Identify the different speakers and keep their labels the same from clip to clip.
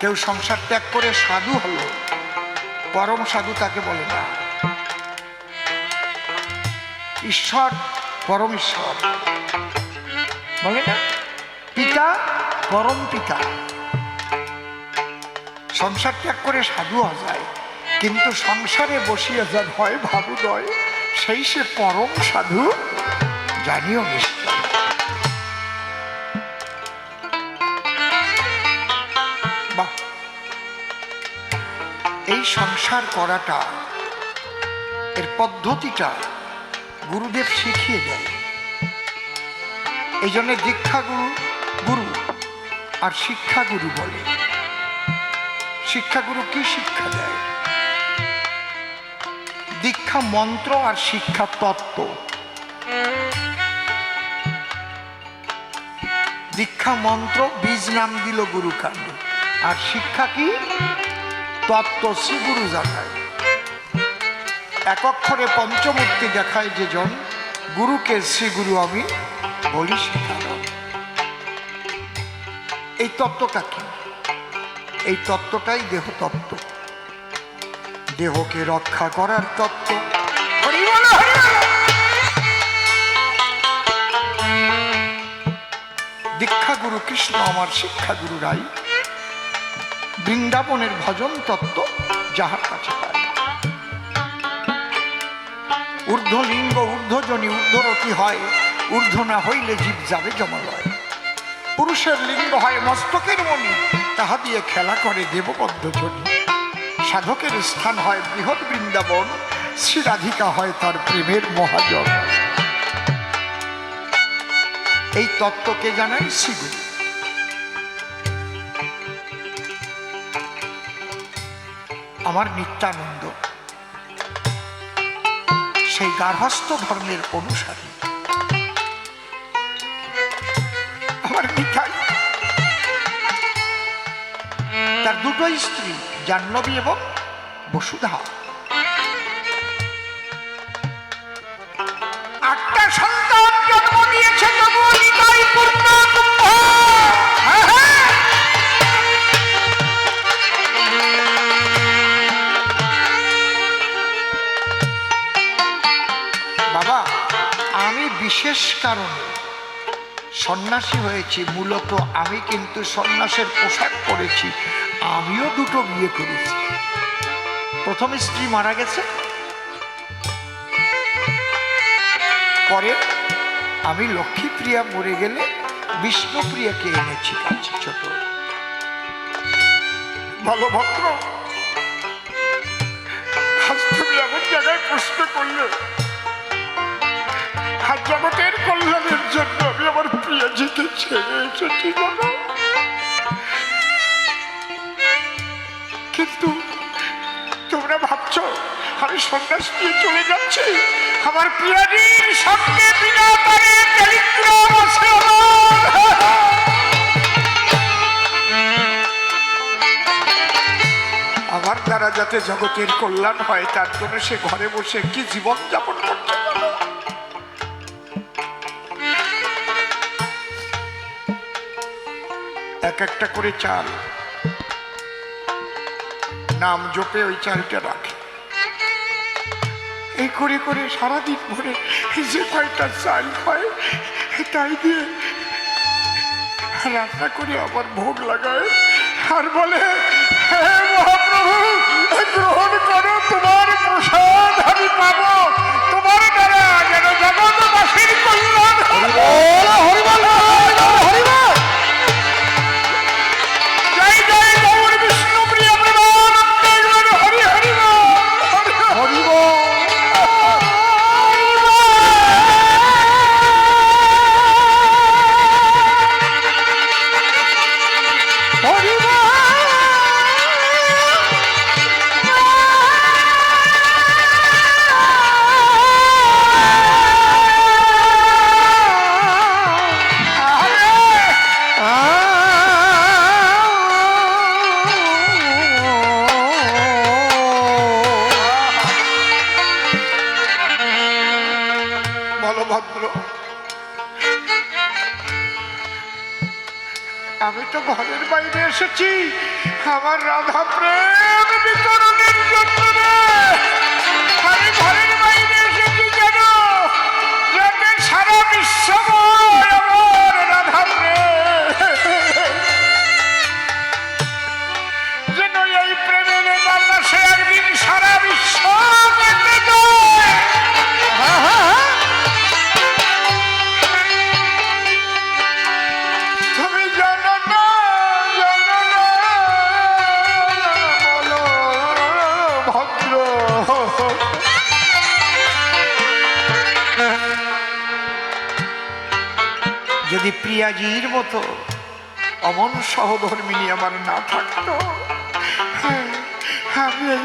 Speaker 1: কেউ সংসার ত্যাগ করে সাধু হলো, পরম সাধু তাকে বলে না। ঈশ্বর পরম ঈশ্বর। বলে না? পিতা পরম পিতা। সংসার ত্যাগ করে সাধু হওয়া যায়, কিন্তু সংসারে বসিয়া যার হয় ভাবুদয় সেই সে পরম সাধু জানিও নিশ্চয়। সংসার করাটা, এর পদ্ধতিটা গুরুদেব শিখিয়ে দেয় এই জন্য দীক্ষাগুরু, গুরু আর শিক্ষাগুরু বলে। শিক্ষাগুরু কি শিক্ষা দেয়? দীক্ষা মন্ত্র আর শিক্ষা তত্ত্ব। দীক্ষা মন্ত্র বীজ নাম দিল গুরু কাণ্ড আর শিক্ষা কি? তত্ত্ব শ্রী গুরু জানায়। এক অক্ষরে পঞ্চমূর্তি দেখায় যে জন গুরুকে শ্রী গুরু আমি বলি এই তত্ত্বটা কি? এই তত্ত্বটাই দেহ তত্ত্ব। দেহকে রক্ষা করার তত্ত্ব। বল। দীক্ষাগুরু কৃষ্ণ আমার শিক্ষাগুরু রাই। বৃন্দাবনের ভজন তত্ত্ব যাহার কাছে ঊর্ধ্বলিঙ্গ, ঊর্ধ্বজনী ঊর্ধ্বরতি হয় ঊর্ধ্ব না হইলে জীব যাবে জমালয় পুরুষের লিঙ্গ হয় মস্তকের মণি, তাহা দিয়ে খেলা করে দেববদ্ধজনী সাধকের স্থান হয় বৃহৎ বৃন্দাবন শ্রী রাধিকা হয় তার প্রেমের মহাজন। এই তত্ত্বকে জানাই শ্রীগুরু? আমার নিত্যানন্দ। সেই গার্হস্থ ধর্মের অনুসারী। আমার নিতাই। তার দুটো স্ত্রী জাহ্নবী এবং বসুধা। বিশেষ কারণে, সন্ন্যাসী হয়েছি, মূলত আমি কিন্তু সন্ন্যাসের পোশাক পরেছি, আমিও দুটো বিয়ে করেছি। প্রথম স্ত্রী মারা গেছে, পরে আমি লক্ষ্মীপ্রিয়া মরে গেলে বিষ্ণুপ্রিয়াকে এনেছি কাছে ছোট। ভালো এমন জায়গায় প্রশ্ন করলে আর জগতের কল্যাণের জন্য আমি আমার প্রিয়জিকে ছেড়ে এসেছি কিন্তু তোমরা ভাবছ, আমি সন্ন্যাস নিয়ে চলে যাচ্ছি? আমার প্রিয়জির সঙ্গে বিনা আছে। আমার। দ্বারা যাতে জগতের কল্যাণ হয়, তার জন্য সে ঘরে বসে কি জীবন যাপন করছে? এক একটা করে চাল। নাম জপে ওই চালটা রাখে। এই করে করে সারাদিন ভরে যে কয়টা চাল হয়, তাই দিয়ে রান্না করে আবার ভোগ লাগায়। আর বলে, হে মহাপ্রভু, গ্রহণ করো, তোমার প্রসাদ আমি পাবো। তোমার দ্বারা যেন জগৎবাসীর কল্যাণ জয় আমার রাধা প্রেম।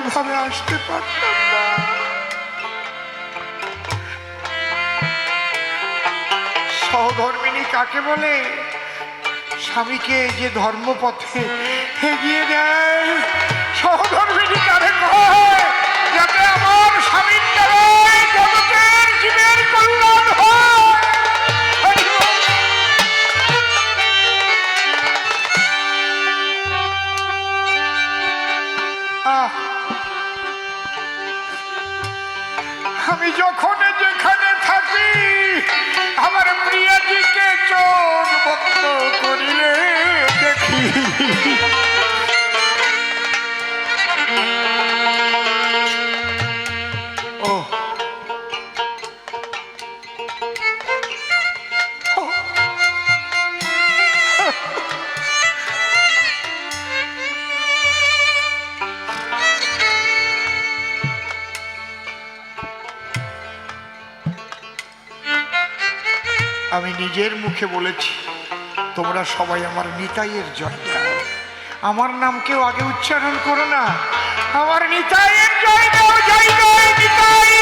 Speaker 1: এইভাবে আসতে পারতাম না। সহধর্মিনী কাকে বলে? স্বামীকে যে ধর্মপথে এগিয়ে দেয়, সহধর্মিনী কারে যাতে আমার স্বামীর জীবের আমি যখন যেখানে থাকি আমার প্রিয়াজিকে চোখ বন্ধ করিলে দেখি। নিজের মুখে বলেছি, তোমরা সবাই আমার নিতাইয়ের জয় আমার নাম কেউ আগে উচ্চারণ করো না। আমার নিতাইয়ের জয় জয় জয় নিতাই!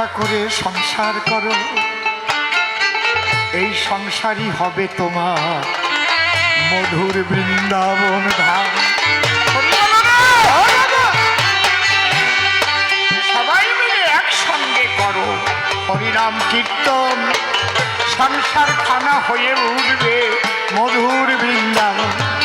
Speaker 1: রক্ষা করে সংসার করো। এই সংসারই হবে তোমার মধুর বৃন্দাবন ধাম। সবাই মিলে একসঙ্গে করো। হরিনাম কীর্তন সংসার খানা হয়ে উঠবে মধুর বৃন্দাবন।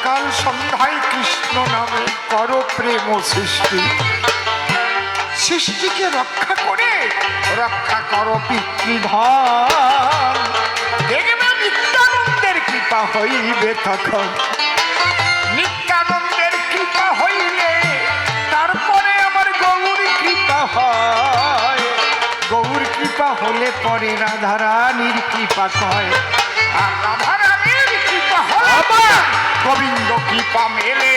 Speaker 1: সকাল সন্ধ্যায় কৃষ্ণ নামে করো প্রেম সৃষ্টি। সৃষ্টিকে রক্ষা করে রক্ষা করো পিতৃধন। নিত্যানন্দের কৃপা হইবে তখন। নিত্যানন্দের কৃপা হইলে তারপরে আমার গৌর কৃপা হয়। গৌর কৃপা হলে পরে রাধারানীর কৃপা কয় আর রাধারানীর কৃপা পরে গোবিন্দ কৃপা মেলে।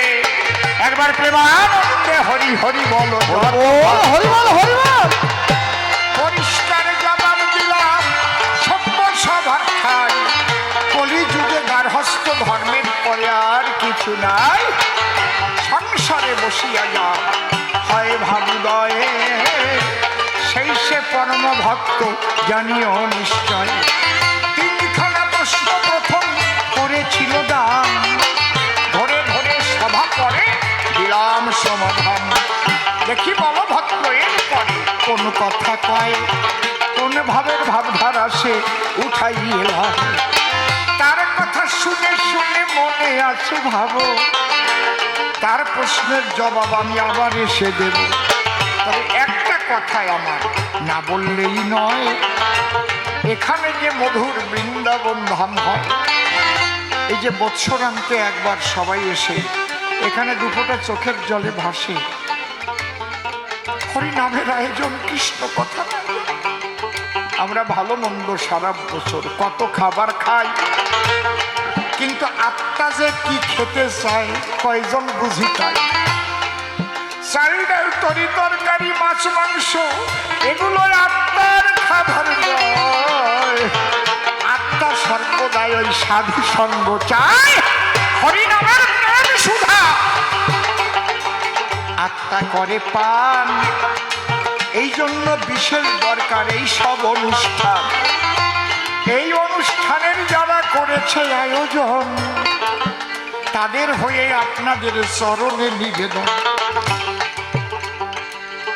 Speaker 1: একবার প্রেমানন্দে হরি হরি বলো
Speaker 2: হরি বল হরি বল
Speaker 1: পরিষ্কার জবাব দিলাম সভ্য সবার খাই। কলিযুগে গার্হস্থ ধর্মের পরে আর কিছু নাই। সংসারে বসিয়া যা হয় ভাবুদয়ে। সেই সে পরম ভক্ত জানিও নিশ্চয়। করেছিল দাম। ধরে ধরে সভা করে দিলাম সমাধান। দেখি বলো ভক্ত এর পরে কোন কথা কয়? কোন ভাবের ভাবধারা সে উঠাই এলাম তার কথা শুনে শুনে মনে আছে ভাবো। তার প্রশ্নের জবাব আমি আবার এসে দেব। তবে একটা কথাই আমার না বললেই নয়। এখানে যে মধুর বৃন্দাবন ধাম হয় এই যে বৎসরান্তে একবার সবাই এসে এখানে দুপোটা চোখের জলে ভাসে। হরিনামের আয়োজন, কৃষ্ণ কথা আমরা ভালো মন্দ সারা বছর কত খাবার খাই। কিন্তু আত্মা যে কি খেতে চায়, কয়জন বুঝি তাই। চাল তরি তরকারি, মাছ, মাংস এগুলো আত্মার খাবার নয়। আত্মা সর্বদাই ওই সাধু সঙ্গ চায়। হরিনামের প্রেম সুধা। আত্মা করে পান। এই জন্য বিশেষ দরকার এই সব অনুষ্ঠান। এই অনুষ্ঠানের যারা করেছে আয়োজন, তাদের হয়ে আপনাদের চরণে নিবেদন।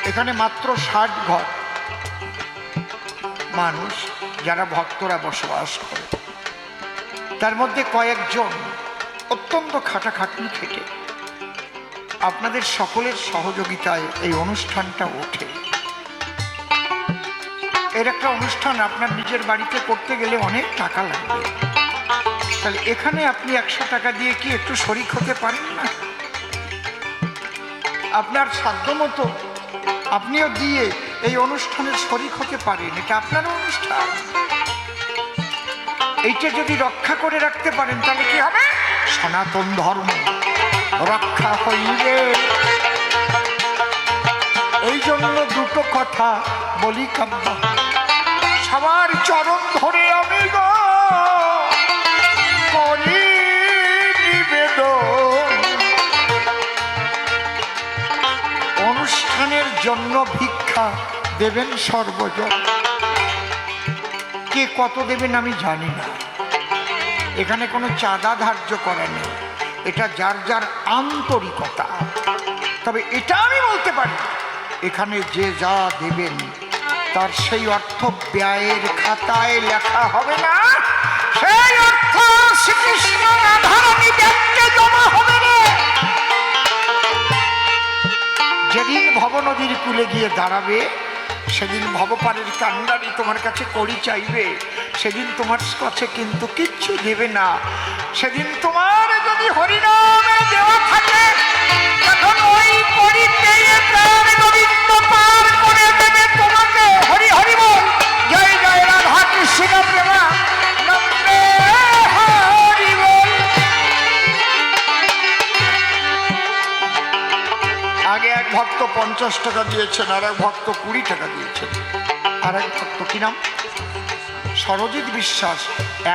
Speaker 1: এখানে মাত্র ষাট ঘর। মানুষ যারা ভক্তরা বসবাস করে। তার মধ্যে কয়েকজন অত্যন্ত খাটাখাটনি খেটে। আপনাদের সকলের সহযোগিতায় এই অনুষ্ঠানটা ওঠে। এর একটা অনুষ্ঠান আপনার নিজের বাড়িতে করতে গেলে অনেক টাকা লাগবে। তাহলে এখানে আপনি একশো টাকা দিয়ে কি একটু শরিক হতে পারেন না? আপনার সাধ্যমতো আপনিও দিয়ে এই অনুষ্ঠানের শরিক হতে পারেন, এটা আপনার অনুষ্ঠান। এইটা যদি রক্ষা করে রাখতে পারেন, তাহলে কি হবে? সনাতন ধর্ম রক্ষা হইবে। এই জন্য দুটো কথা বলি কাব্য। সবার চরণ ধরে আমি গো জন্য ভিক্ষা দেবেন সর্বজন। কে কত দেবেন আমি জানি না। এখানে কোনো চাঁদা ধার্য করা নেই। এটা যার যার আন্তরিকতা। তবে এটা আমি বলতে পারি, এখানে যে যা দেবেন, তার সেই অর্থ ব্যয়ের খাতায় লেখা হবে না। সেই অর্থ শ্রীকৃষ্ণ ব্যাংকে জমা হবে না ভব নদীর কুলে গিয়ে দাঁড়াবে, সেদিন ভবপারের কান্ডারি তোমার কাছে করি চাইবে, সেদিন তোমার কাছে কিন্তু কিচ্ছু দেবে না। সেদিন তোমার যদি হরিনামে দেওয়া পঞ্চাশ টাকা দিয়েছেন, আর এক ভক্ত কুড়ি টাকা দিয়েছেন। আর এক ভক্ত কি নাম? সরজিৎ বিশ্বাস,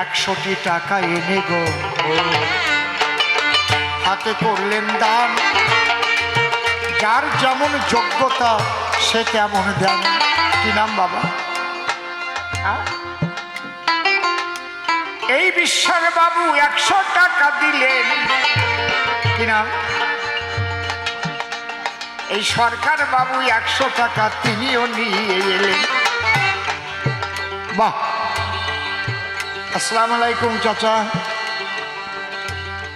Speaker 1: একশোটি টাকা এনে গো। হাতে করলেন দান, যার যেমন যোগ্যতা, সে তেমন দেন। কি নাম বাবা? এই বিশ্বাস বাবু একশো টাকা দিলেন। কি নাম? এই সরকার বাবু একশো টাকা তিনিও নিয়ে এলেন। বাহ। আসসালাম আলাইকুম, চাচা।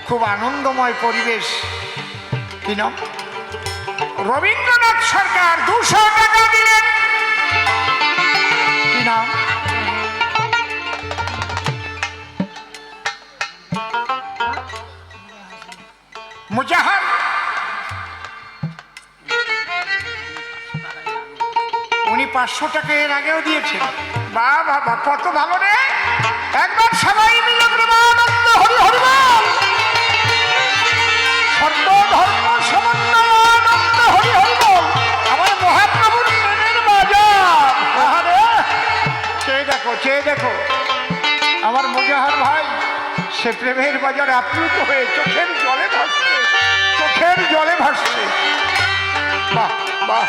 Speaker 1: খুব আনন্দময় পরিবেশ। কি নাম? রবীন্দ্রনাথ সরকার দুশো টাকা দিলেন। কি নাম? মুজাহার পাঁচশো টাকা এর আগেও দিয়েছেন বা বাবা কত ভালো রে? একবার সবাই মিলে হরি হরি হরি আমার প্রেমের বাজার চেয়ে দেখো চেয়ে দেখো। আমার ভাই, সে প্রেমের বাজার আপ্লুত হয়ে চোখের জলে ভাসছে, চোখের জলে ভাসছে। বাহ বাহ।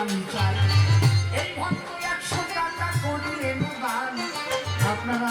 Speaker 1: আমি চাই এই ভক্ত একশো টাকা করিলে দান আপনারা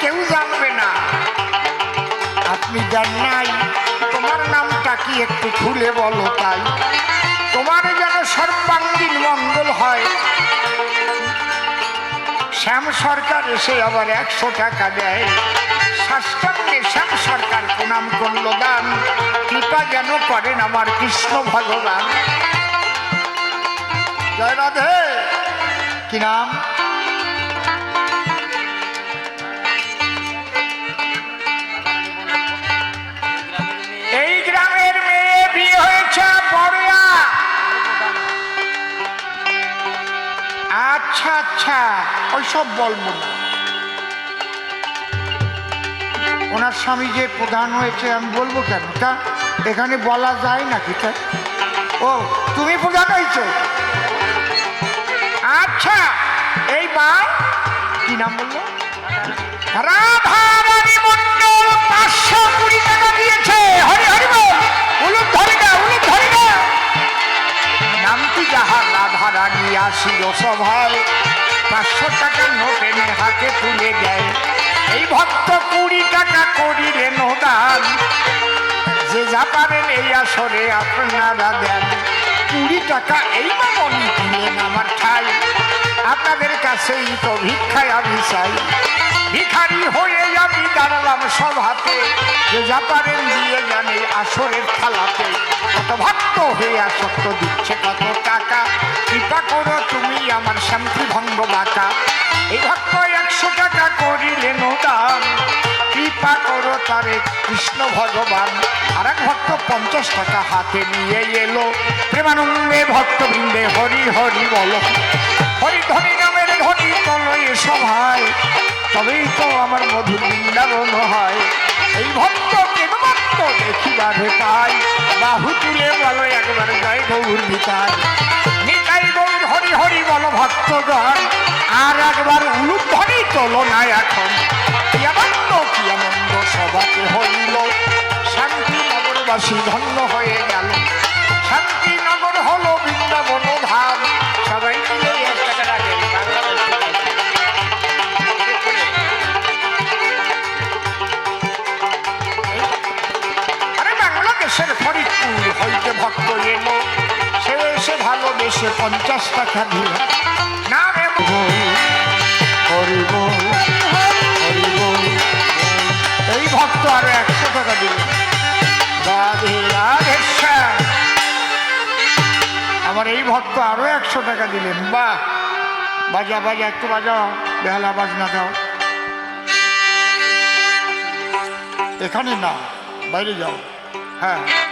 Speaker 1: কেউ জানবে না। আপনি জান নাই, তোমার নামটা কি একটু খুলে বলো তাই। তোমার যেন সর্বাঙ্গীন মঙ্গল হয়। শ্যাম সরকার এসে আবার একশো টাকা দেয়। শাস্ত্রাঙ্গে শ্যাম সরকার প্রণাম করল দান। কৃপা যেন করেন আমার কৃষ্ণ ভগবান। জয় রাধে। কি নাম? আচ্ছা ওইসব বলব না। ওনার স্বামী যে প্রধান হয়েছে, আমি বলব কেন? তা এখানে বলা যায় নাকি? তা, ও, তুমি প্রধান হয়েছে? আচ্ছা এইবার কি নাম বলল? রাধারানী মন্ডল রাধারানী আসিল সভায় পাঁচশো টাকার নোট এনে হাতে তুলে দেয়। এই ভক্ত কুড়ি টাকা করিলেন দান। যে যা পারেন এই আসরে আপনারা দেন। কুড়ি টাকা এই মামনি দিলেন আমার ঠাই। আপনাদের কাছেই তো ভিক্ষায় আমি চাই। ভিখারি হয়ে আমি দাঁড়ালাম সভাতে। যে যা পারেন দিয়ে জানে আসরের থালাতে। কত ভক্ত হয়ে আসক্ত দিচ্ছে কত টাকা। কৃপা করো তুমি আমার শান্তি ভঙ্গ বাঁকা। এই ভক্ত একশো টাকা করিলেন দান কৃপা করো তারে কৃষ্ণ ভগবান। আর এক ভক্ত পঞ্চাশ টাকা হাতে নিয়ে এলো। প্রেমানন্দে ভক্তবৃন্দে হরি হরি বলো। তবেই তো আমার মধুর বৃন্দাবন হয়। এই ভক্ত কেবমাত্র দেখিবারে পাই বাহু তুলে বলো একবার জয় গৌর নিতাই। নিতাই গৌর হরি হরি বলো ভক্তগণ। আর একবার ধরি চলো না এখন কি আনন্দ কি সবাকে হইল। শান্তি নগর কাশী ধন্য হয়ে গেল। শান্তিনগর হলো বৃন্দাবন ধাম। সবাই মিলে এলো সে এসে ভালোবেসে পঞ্চাশ টাকা দিল নাম এমন হরি বল, হরি এই ভক্ত আরও একশো টাকা দিল। রাধে রাধে আমার এই ভক্ত আরও একশো টাকা দিলেন। বাহ। বাজা বাজা একটু বাজাও। বেহালা বাজনা দাও। এখানে না বাইরে যাও। হ্যাঁ।